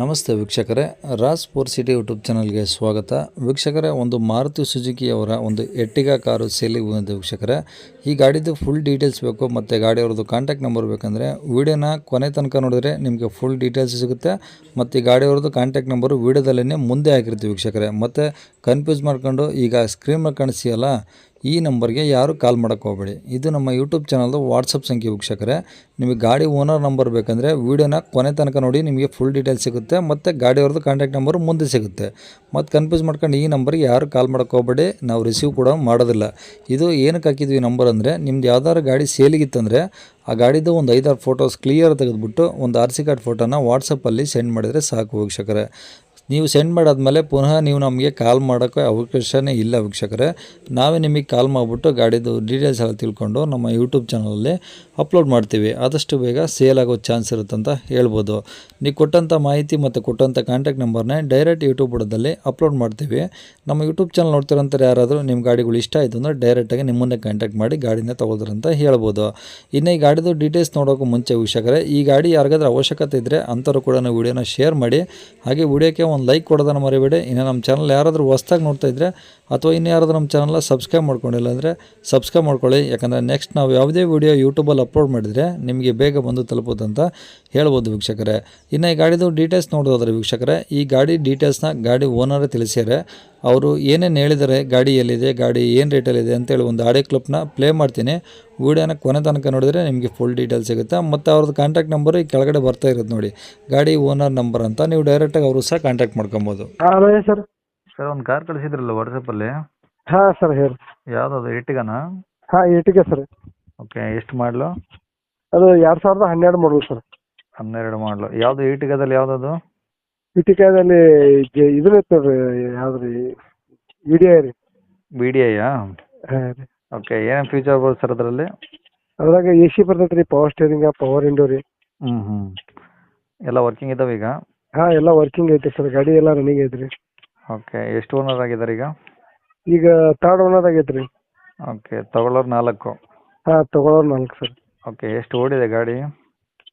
ನಮಸ್ತೆ ವೀಕ್ಷಕರೇ Raas four city YouTube ಚಾನಲ್ಗೆ ಸ್ವಾಗತ. ವೀಕ್ಷಕರೇ, ಒಂದು ಮಾರುತಿ ಸುಜುಕಿಯವರ ಒಂದು ಎಟ್ಟಿಗ ಕಾರು ಸೇಲಿಗೆ ಬಂದಿದೆ ವೀಕ್ಷಕರೇ. ಈ ಗಾಡಿದು ಫುಲ್ ಡೀಟೇಲ್ಸ್ ಬೇಕು, ಮತ್ತು ಗಾಡಿಯವ್ರದ್ದು ಕಾಂಟ್ಯಾಕ್ಟ್ ನಂಬರ್ ಬೇಕಂದರೆ ವೀಡಿಯೋನ ಕೊನೆ ತನಕ ನೋಡಿದ್ರೆ ನಿಮಗೆ ಫುಲ್ ಡೀಟೇಲ್ಸ್ ಸಿಗುತ್ತೆ. ಮತ್ತು ಈ ಗಾಡಿಯವ್ರದ್ದು ಕಾಂಟ್ಯಾಕ್ಟ್ ನಂಬರು ವೀಡಿಯೋದಲ್ಲೇ ಮುಂದೆ ಹಾಕಿರ್ತೀವಿ ವೀಕ್ಷಕರೇ. ಮತ್ತು ಕನ್ಫ್ಯೂಸ್ ಮಾಡ್ಕೊಂಡು ಈಗ ಸ್ಕ್ರೀನ್ ಮೇಲೆ ಕಾಣಿಸಿಯಲ್ಲ ಈ ನಂಬರ್ಗೆ ಯಾರು ಕಾಲ್ ಮಾಡೋಕ್ಕೆ ಹೋಗಬೇಡಿ. ಇದು ನಮ್ಮ ಯೂಟ್ಯೂಬ್ ಚಾನಲ್ದು ವಾಟ್ಸಪ್ ಸಂಖ್ಯೆ ವೀಕ್ಷಕರೇ. ನಿಮಗೆ ಗಾಡಿ ಓನರ್ ನಂಬರ್ ಬೇಕಂದರೆ ವೀಡಿಯೋನ ಕೊನೆ ತನಕ ನೋಡಿ ನಿಮಗೆ ಫುಲ್ ಡೀಟೇಲ್ಸ್ ಸಿಗುತ್ತೆ, ಮತ್ತು ಗಾಡಿಯವ್ರದ್ದು ಕಾಂಟ್ಯಾಕ್ಟ್ ನಂಬರ್ ಮುಂದೆ ಸಿಗುತ್ತೆ. ಮತ್ತು ಕನ್ಫ್ಯೂಸ್ ಮಾಡ್ಕೊಂಡು ಈ ನಂಬರ್ಗೆ ಯಾರು ಕಾಲ್ ಮಾಡೋಕ್ಕೆ ಹೋಗಬೇಡಿ, ನಾವು ರಿಸೀವ್ ಕೂಡ ಮಾಡೋದಿಲ್ಲ. ಇದು ಏನಕ್ಕೆ ಹಾಕಿದ್ವಿ ನಂಬರ್ ಅಂದರೆ, ನಿಮ್ದು ಯಾವ್ದಾದ್ರು ಗಾಡಿ ಸೇಲಿಗಿತ್ತಂದರೆ, ಆ ಗಾಡಿದು ಒಂದು ಐದಾರು ಫೋಟೋಸ್ ಕ್ಲಿಯರ್ ತೆಗೆದುಬಿಟ್ಟು ಒಂದು ಆರ್ ಸಿ ಕಾರ್ಡ್ ಫೋಟೋನ ವಾಟ್ಸಪ್ಪಲ್ಲಿ ಸೆಂಡ್ ಮಾಡಿದರೆ ಸಾಕು ವೀಕ್ಷಕರೇ. ನೀವು ಸೆಂಡ್ ಮಾಡಾದ್ಮೇಲೆ ಪುನಃ ನೀವು ನಮಗೆ ಕಾಲ್ ಮಾಡೋಕ್ಕೆ ಅವಕಾಶವೇ ಇಲ್ಲ ವೀಕ್ಷಕರೇ. ನಾವೇ ನಿಮಗೆ ಕಾಲ್ ಮಾಡಿಬಿಟ್ಟು ಗಾಡಿದು ಡೀಟೇಲ್ಸ್ ಎಲ್ಲ ತಿಳ್ಕೊಂಡು ನಮ್ಮ ಯೂಟ್ಯೂಬ್ ಚಾನಲಲ್ಲಿ ಅಪ್ಲೋಡ್ ಮಾಡ್ತೀವಿ. ಆದಷ್ಟು ಬೇಗ ಸೇಲ್ ಆಗೋ ಚಾನ್ಸ್ ಇರುತ್ತೆ ಅಂತ ಹೇಳ್ಬೋದು. ನೀವು ಕೊಟ್ಟಂಥ ಮಾಹಿತಿ ಮತ್ತು ಕೊಟ್ಟಂಥ ಕಾಂಟ್ಯಾಕ್ಟ್ ನಂಬರ್ನೇ ಡೈರೆಕ್ಟ್ ಯೂಟ್ಯೂಬ್ ಬುಡದಲ್ಲಿ ಅಪ್ಲೋಡ್ ಮಾಡ್ತೀವಿ. ನಮ್ಮ ಯೂಟ್ಯೂಬ್ ಚಾನಲ್ ನೋಡ್ತಿರೋಂಥವ್ರು ಯಾರಾದರೂ ನಿಮ್ಮ ಗಾಡಿಗಳು ಇಷ್ಟ ಆಯಿತು ಅಂದರೆ ಡೈರೆಕ್ಟಾಗಿ ನಿಮ್ಮನ್ನೇ ಕಾಂಟ್ಯಾಕ್ಟ್ ಮಾಡಿ ಗಾಡಿನ ತೊಗೊಳ್ತಾರಂತ ಹೇಳ್ಬೋದು. ಇನ್ನು ಈ ಗಾಡಿದು ಡೀಟೇಲ್ಸ್ ನೋಡೋಕ್ಕೂ ಮುಂಚೆ ವೀಕ್ಷಕರೇ, ಈ ಗಾಡಿ ಯಾರಿಗಾದ್ರೂ ಅವಶ್ಯಕತೆ ಇದ್ದರೆ ಅಂಥವ್ರು ಕೂಡ ವಿಡಿಯೋನ ಶೇರ್ ಮಾಡಿ, ಹಾಗೆ ವಿಡಿಯೋಕ್ಕೆ ಒಂದು ಲೈಕ್ ಕೊಡೋದನ್ನು ಮರಿಬೇಡಿ. ಇನ್ನು ನಮ್ಮ ಚಾನಲ್ ಯಾರಾದರೂ ಹೊಸ್ದಾಗಿ ನೋಡ್ತಾ ಇದ್ದರೆ ಅಥವಾ ಇನ್ನು ಯಾರಾದರೂ ನಮ್ಮ ಚಾನಲ್ನ ಸಬ್ಸ್ಕ್ರೈಬ್ ಮಾಡ್ಕೊಂಡಿಲ್ಲ ಅಂದರೆ ಸಬ್ಸ್ಕ್ರೈಬ್ ಮಾಡ್ಕೊಳ್ಳಿ. ಯಾಕಂದರೆ ನೆಕ್ಸ್ಟ್ ನಾವು ಯಾವುದೇ ವಿಡಿಯೋ ಯೂಟ್ಯೂಬಲ್ಲಿ ಅಪ್ಲೋಡ್ ಮಾಡಿದರೆ ನಿಮಗೆ ಬೇಗ ಬಂದು ತಲುಪುತ್ತಂತ ಹೇಳ್ಬೋದು ವೀಕ್ಷಕರೇ. ಇನ್ನು ಈ ಗಾಡಿದು ಡೀಟೇಲ್ಸ್ ನೋಡೋದಾದ್ರೆ ವೀಕ್ಷಕರೇ, ಈ ಗಾಡಿ ಡೀಟೇಲ್ಸ್ನ ಗಾಡಿ ಓನರೇ ತಿಳಿಸ್ಯಾರೆ. ಅವರು ಏನೇನು ಹೇಳಿದ್ದಾರೆ ಗಾಡಿ ಎಲ್ಲಿದೆ ಗಾಡಿ ಏನು ರೇಟಲ್ಲಿದೆ ಅಂತೇಳಿ ಒಂದು ಆಡಿಯೋ ಕ್ಲಿಪ್ನ ಪ್ಲೇ ಮಾಡ್ತೀನಿ. ವೀಡಿಯೋನ ಕೊನೆ ತನಕ ನೋಡಿದ್ರೆ ನಿಮಗೆ ಫುಲ್ ಡೀಟೇಲ್ಸ್ ಸಿಗುತ್ತೆ. ಮತ್ತು ಅವ್ರದ್ದು ಕಾಂಟ್ಯಾಕ್ಟ್ ನಂಬರು ಈ ಕೆಳಗಡೆ ಬರ್ತಾ ಇರೋದು ನೋಡಿ. ಗಾಡಿ ಓನರ್ ನಂಬರ್ ಅಂತ ನೀವು ಡೈರೆಕ್ಟಾಗಿ ಅವರು ಸಹ ಕಾಂಟ್ಯಾಕ್ಟ್ ಮಾಡ್ಕೊಬೋದು. ಸರ್ ಸರ್ ಒಂದು ಕಾರ್ ಕಳಿಸಿದ್ರಲ್ಲ ವಾಟ್ಸಪ್ಪಲ್ಲಿ ಹಾಂ ಸರ್ ಹೇಳಿ. ಯಾವುದದು ಎಟ್ಟಿಗನಾ ಹಾಂ ಏಟಿಗೆ ಸರ್ ಓಕೆ ಎಷ್ಟು ಮಾಡಲು? ಅದು ಎರಡು ಸಾವಿರದ ಹನ್ನೆರಡು ಮಾಡಲು ಸರ್ ಹನ್ನೆರಡು ಮಾಡಲು ಯಾವುದು ಏಟಿಗದಲ್ಲಿ ಯಾವುದದು ಇಟಿಕಾದಲ್ಲಿ ಇದ್ರ ಇತ್ತು ರೀ ಯಾವ್ದು ರೀ ವಿಡಿಯೋ ರೀ. ಬಿ ಡಿ ಐಯಾ ಹಾಂ ರೀ. ಓಕೆ ಏನೇನು ಫ್ಯೂಚರ್ ಬರುತ್ತೆ ಸರ್ ಅದರಲ್ಲಿ? ಅದ್ರಾಗ ಎ ಸಿ ಬರ್ತೈತೆ ರೀ ಪವರ್ ಸ್ಟೇರಿಂಗ ಪವರ್ ವಿಂಡೋ ರೀ. ಹ್ಞೂ ಹ್ಞೂ ಎಲ್ಲ ವರ್ಕಿಂಗ್ ಇದಾವೆ ಈಗ? ಹಾಂ ಎಲ್ಲ ವರ್ಕಿಂಗ್ ಐತೆ ಸರ್ ಗಾಡಿ ಎಲ್ಲ ರನ್ನಿಂಗ್ ಐತ್ರಿ ಓಕೆ ಎಷ್ಟು ಓನರ್ ಆಗಿದ್ದಾರೆ ಈಗ? ಈಗ ತರ್ಡ್ ಓನರ್ ಆಗೈತೆ ರೀ. ಓಕೆ ತಗೊಳ್ಳೋರು ನಾಲ್ಕು. ಹಾಂ ತಗೊಳ್ಳೋರು ನಾಲ್ಕು ಸರ್ ಓಕೆ ಎಷ್ಟು ಓಡಿದೆ ಗಾಡಿ?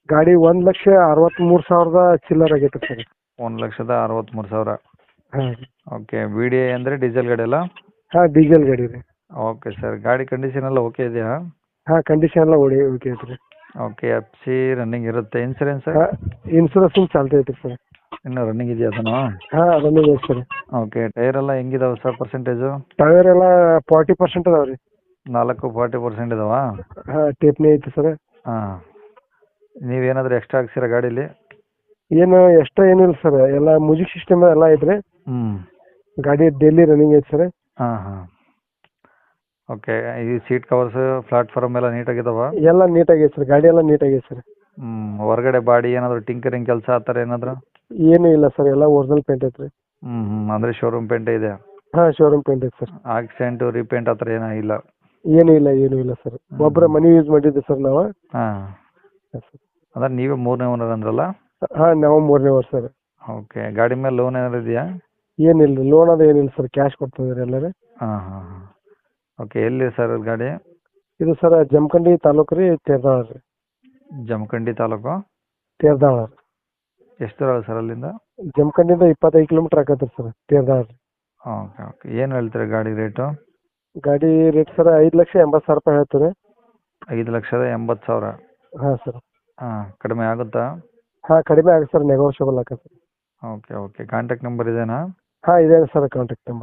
ಗಾಡಿ ಒಂದು ಲಕ್ಷ ಅರವತ್ತ್ಮೂರು ಸಾವಿರದ ಚಿಲ್ಲರ್ ಆಗೈತೆ ಸರ್ ಒಂದು ಲಕ್ಷದ ಅರವತ್ತ್ಮೂರು ಸಾವಿರ. ಹಾಂ ಓಕೆ ಬಿ ಡಿ ಐ ಅಂದ್ರೆ ಡೀಸೆಲ್ ಗಾಡಿ ಅಲ್ಲ? ಹಾ ಡೀಸೆಲ್ ಗಾಡಿ ರೀ ಓಕೆ ಸರ್ ಗಾಡಿ ಕಂಡೀಷನ್ ಎಲ್ಲ ಓಕೆ ಇದೆಯಾ? ಹಾ ಕಂಡೀಷನ್ ಎಲ್ಲ ಓಡಿ ಓಕೆ ಐತೆ ರೀ ಓಕೆ ಎಫ್ ಸಿ ರನ್ನಿಂಗ್ ಇರುತ್ತೆ ಇನ್ಸೂರೆನ್ಸ್ ಇನ್ಶೂರೆನ್ಸ್ ಇನ್ಸೂರೆನ್ಸ್ ಚಾಲ್ತಿ ಐತೆ ಸರ್ ಇನ್ನೂ ರನ್ನಿಂಗ್ ಇದೆಯಾ ಅದನ್ನು? ಹಾಂ ರನ್ನಿಂಗ್ ಐತೆ ಸರ್ ಓಕೆ ಟೈರ್ ಎಲ್ಲ ಹೆಂಗಿದಾವೆ ಸರ್ ಪರ್ಸೆಂಟೇಜು ಟೈರ್ ಎಲ್ಲ ಫಾರ್ಟಿ ಪರ್ಸೆಂಟ್ ಅದಾವೆ ರೀ. ನಾಲ್ಕು ಫಾರ್ಟಿ ಪರ್ಸೆಂಟ್ ಇದಾವಾ? ಹಾ ಟೇಪ್ನೇ ಐತೆ ಸರ್ ಹಾಂ. ನೀವೇನಾದರೂ ಎಕ್ಸ್ಟ್ರಾ ಹಾಕ್ಸಿರಾ ಗಾಡೀಲಿ? ಏನು ಎಕ್ಸ್ಟ್ರಾ ಏನಿಲ್ಲ ಸರ್ ಎಲ್ಲ ಮ್ಯೂಸಿಕ್ ಸಿಸ್ಟಮ್ ಎಲ್ಲ ಐತ್ರಿ ಹ್ಞೂ ಗಾಡಿ ಡೈಲಿ ರನ್ನಿಂಗ್ ಐತೆ ಸರ್ ಹಾ ಹಾ. ಓಕೆ ಈ ಸೀಟ್ ಕವರ್ಸ್ ಪ್ಲಾಟ್ಫಾರ್ಮ್ ಎಲ್ಲ ನೀಟಾಗಿದಾವ ಎಲ್ಲ ನೀಟಾಗಿ ಸರ್ ಗಾಡಿ ಎಲ್ಲ ನೀಟಾಗಿ ಸರ್ ಹ್ಮ್ ಹೊರಗಡೆ ಬಾಡಿ ಏನಾದ್ರೂ ಟಿಂಕರಿಂಗ್ ಕೆಲಸ ಆ ಥರ ಏನಾದರೂ? ಏನು ಇಲ್ಲ ಸರ್ ಎಲ್ಲ ಒರಿಜಿನಲ್ ಪೇಂಟ್ ಐತ್ರಿ ಹ್ಮ್ ಅಂದ್ರೆ ಅಂದರೆ ಶೋರೂಮ್ ಪೇಂಟ್ ಇದೆ? ಹಾ ಶೋರೂಮ್ ಪೇಂಟ್ ಐತಿ ಸರ್ ಆಕ್ಸಿಡೆಂಟ್ ರೀಪೇಂಟ್ ಆ ಏನ ಏನೂ ಇಲ್ಲ? ಏನು ಇಲ್ಲ ಏನು ಇಲ್ಲ ಸರ್ ಒಬ್ಬರ ಮನಿ ಯೂಸ್ ಮಾಡಿದ್ದೆ ಸರ್ ನಾವು. ಹಾ. ಅಂದ್ರೆ ನೀವೇ ಮೂರನೇ ಓನರ್ ಅಂದ್ರಲ್ಲ? ಹಾಂ ನಾವು ಮೂರನೇ ವರ್ಷ ಸರ್. ಓಕೆ ಗಾಡಿ ಮೇಲೆ ಲೋನ್ ಏನಾದ್ರು ಇದೆಯಾ? ಏನಿಲ್ಲ ರೀ ಲೋನ್ ಅದು ಏನಿಲ್ಲ ಸರ್ ಕ್ಯಾಶ್ ಕೊಡ್ತಿದ್ರಿ ಎಲ್ಲರೂ. ಹಾಂ ಹಾಂ ಹಾಂ. ಓಕೆ ಎಲ್ಲಿ ಸರ್ ಗಾಡಿ? ಇದು ಸರ್ ಜಮಖಂಡಿ ತಾಲೂಕು ರೀ ತೇರ್ದಾಳ ರೀ. ಜಮಖಂಡಿ ತಾಲೂಕು? ತೇರ್ದಾಳ ಎಷ್ಟು ದೂರ ಸರ್ ಅಲ್ಲಿಂದ? ಜಮಖಂಡಿಯಿಂದ ಇಪ್ಪತ್ತೈದು ಕಿಲೋಮೀಟರ್ ಆಗತ್ತೆ ಸರ್ ತೇರ್ದಾಳ ರೀ. Okay okay. ಏನು ಹೇಳ್ತೀರಾ ಗಾಡಿ ರೇಟು? ಗಾಡಿ ರೇಟ್ ಸರ್ ಐದು ಲಕ್ಷ ಎಂಬತ್ತು ಸಾವಿರ ರೂಪಾಯಿ ಹೇಳ್ತಾರೆ ಐದು ಲಕ್ಷದ ಎಂಬತ್ತು ಸಾವಿರ? ಹಾಂ ಸರ್. ಹಾಂ ಕಡಿಮೆ ಆಗುತ್ತಾ? ಹಾಂ ಕಡಿಮೆ ಆಗುತ್ತೆ ಸರ್ ನೆಗೋಷಿಯಬಲ್ ಆಗುತ್ತೆ sir. Okay okay contact number ಇದೇನಾ? ಹಾಂ ಇದೆ ಸರ್ ಕಾಂಟ್ಯಾಕ್ಟ್ ನಂಬರ್